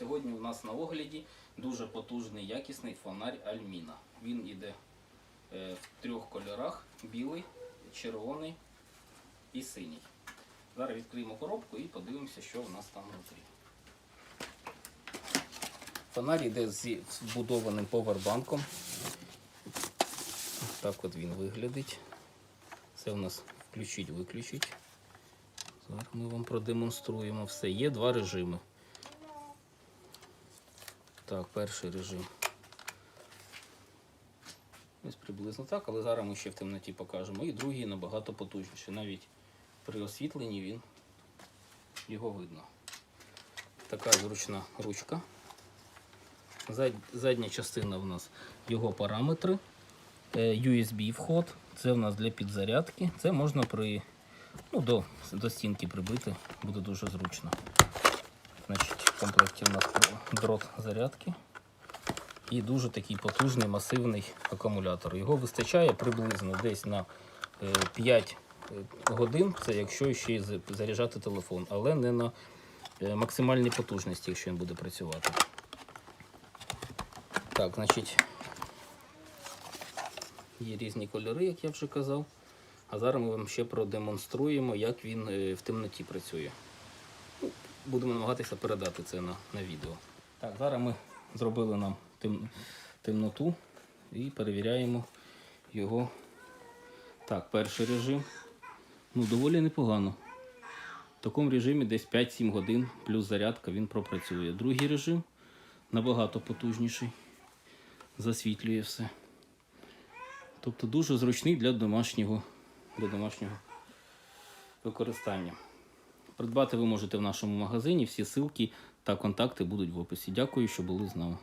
Сьогодні у нас на огляді дуже потужний якісний фонарь Альміна. Він іде е, в трьох кольорах: білий, червоний і синій. Зараз відкриємо коробку і подивимося, що в нас там внутрі. Фонарь йде зі вбудованим повербанком. Так от він виглядить. Це у нас включить-виключить. Зараз ми вам продемонструємо все. Є два режими. Так, перший режим. Ось приблизно так, але зараз ми ще в темноті покажемо. І другий набагато потужніший. Навіть при освітленні він його видно. Така зручна ручка. Зад- Задня частина в нас його параметри. Е, USB вход. Це в нас для підзарядки. Це можна при, ну, до, до стінки прибити, буде дуже зручно. Значить, в комплекті у нас дрот зарядки і дуже такий потужний масивний акумулятор. Його вистачає приблизно десь на е, 5 годин, це якщо ще й заряджати телефон, але не на е, максимальній потужності, якщо він буде працювати. Так, значить, є різні кольори, як я вже казав. А зараз ми вам ще продемонструємо, як він е, в темноті працює. Будемо намагатися передати це на, на відео. Так, зараз ми зробили нам тем, темноту і перевіряємо його. Так, перший режим. Ну, доволі непогано. В такому режимі десь 5-7 годин плюс зарядка він пропрацює. Другий режим набагато потужніший. Засвітлює все. Тобто дуже зручний для домашнього, для домашнього використання. Придбати ви можете в нашому магазині. Всі ссылки та контакти будуть в описі. Дякую, що були з нами.